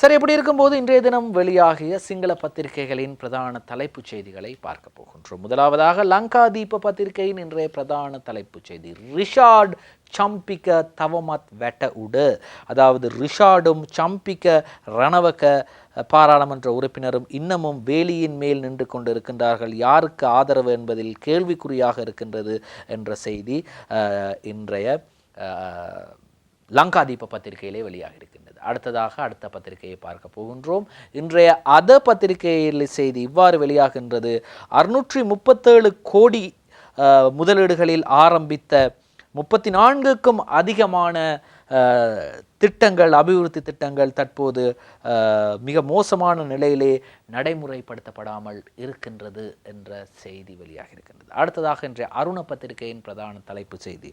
சரி இப்படி இருக்கும்போது இன்றைய தினம் வெளியாகிய சிங்கள பத்திரிகைகளின் பிரதான தலைப்புச் செய்திகளை பார்க்க போகின்றோம். முதலாவதாக லங்கா தீப பத்திரிகையின் இன்றைய பிரதான தலைப்புச் செய்தி. ரிஷார்ட் சம்பிக்க தவமத் வெட்ட உடு. அதாவது ரிஷாடும் சம்பிக்க ரணவக பாராளுமன்ற உறுப்பினரும் இன்னமும் வேலியின் மேல் நின்று கொண்டிருக்கின்றார்கள். யாருக்கு ஆதரவு என்பதில் கேள்விக்குறியாக இருக்கின்றது என்ற செய்தி இன்றைய லங்காதீப பத்திரிகையிலே வெளியாக இருக்கின்றது அடுத்ததாக அடுத்த பத்திரிகையை பார்க்க போகின்றோம். இன்றைய அத பத்திரிகையில் செய்தி இவ்வாறு வெளியாகின்றது. அறுநூற்றி முப்பத்தேழு கோடி அஹ், முதலீடுகளில் ஆரம்பித்த முப்பத்தி நான்குக்கும் அதிகமான அஹ், திட்டங்கள் அபிவிருத்தி திட்டங்கள் தற்போது மிக மோசமான நிலையிலே நடைமுறைப்படுத்தப்படாமல் இருக்கின்றது என்ற செய்தி வெளியாக இருக்கின்றது. அடுத்ததாக இன்றைய அருண பத்திரிகையின் பிரதான தலைப்பு செய்தி.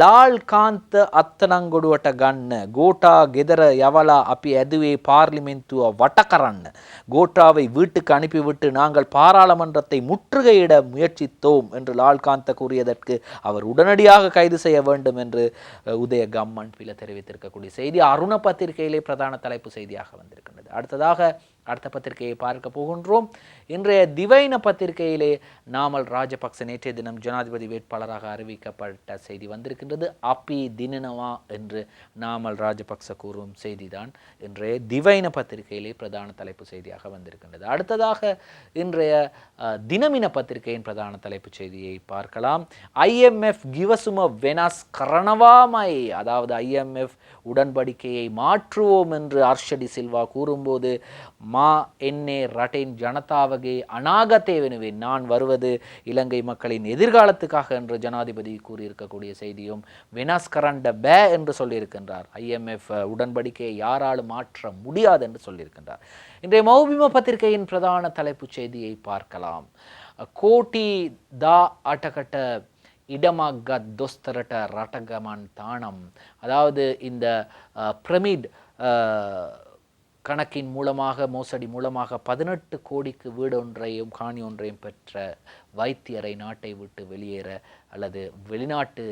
லால் காந்த அத்தனங்கொடுவட்ட கண்ண கோட்டா கெதர யவலா அப்பி அதுவே பார்லிமெந்துவ வட்டக்கரன் கோட்டாவை வீட்டுக்கு அனுப்பிவிட்டு நாங்கள் பாராளுமன்றத்தை முற்றுகையிட முயற்சித்தோம் என்று லால் காந்த கூறியதற்கு அவர் உடனடியாக கைது செய்ய வேண்டும் என்று உதய கம்மன் பில தெரிவித்திருக்கக்கூடிய செய்தி அருண பத்திரிகையிலே பிரதான தலைப்பு செய்தியாக வந்திருக்கின்றது. அடுத்ததாக அடுத்த பத்திரிகையை பார்க்க போகின்றோம். இன்றைய திவைன பத்திரிகையிலே நாமல் ராஜபக்ச நேற்றைய தினம் ஜனாதிபதி வேட்பாளராக அறிவிக்கப்பட்ட செய்தி வந்திருக்கின்றது. அப்பி தினனவா என்று நாமல் ராஜபக்ச கூறும் செய்திதான் இன்றைய திவைன பத்திரிகையிலே பிரதான தலைப்பு செய்தியாக வந்திருக்கின்றது. அடுத்ததாக இன்றைய தினமின பத்திரிகையின் பிரதான தலைப்பு செய்தியை பார்க்கலாம். ஐஎம்எஃப் கிவசும வெனாஸ் கரணவாமை அதாவது ஐஎம்எஃப் உடன்படிக்கையை மாற்றுவோம் என்று அர்ஷடி சில்வா கூறும்போது மா என்னே ரட்டேன் ஜனதாவகே அநாகத்தேவெனுவேன் நான் வருவது இலங்கை மக்களின் எதிர்காலத்துக்காக என்று ஜனாதிபதி கூறியிருக்கக்கூடிய செய்தியும் வெனாஸ் கரண்ட பே என்று சொல்லியிருக்கின்றார். ஐஎம்எஃப் உடன்படிக்கையை யாராலும் மாற்ற முடியாது என்று சொல்லியிருக்கின்றார். இன்றைய மௌபிம பத்திரிகையின் பிரதான தலைப்புச் செய்தியை பார்க்கலாம். கோட்டி தா ஆட்டக்கட்ட இடமாக தொஸ்தரட்ட ரட்டகமான் தானம். அதாவது இந்த பிரமிட் கணக்கின் மூலமாக மோசடி மூலமாக பதினெட்டு கோடிக்கு வீடு ஒன்றையும் காணி ஒன்றையும் பெற்ற வைத்தியரை நாட்டை விட்டு வெளியேற அல்லது வெளிநாட்டு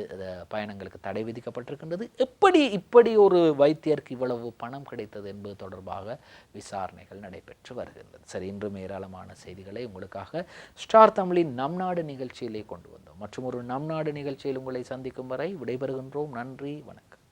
பயணங்களுக்கு தடை விதிக்கப்பட்டிருக்கின்றது. எப்படி இப்படி ஒரு வைத்தியருக்கு இவ்வளவு பணம் கிடைத்தது என்பது தொடர்பாக விசாரணைகள் நடைபெற்று வருகின்றது சரி இன்றும் ஏராளமான செய்திகளை உங்களுக்காக ஸ்டார் தமிழின் நம் நாடு நிகழ்ச்சியிலே கொண்டு வந்தோம். மற்றும் ஒரு நம் நாடு நிகழ்ச்சியில் உங்களை சந்திக்கும் வரை விடைபெறுகின்றோம். நன்றி வணக்கம்.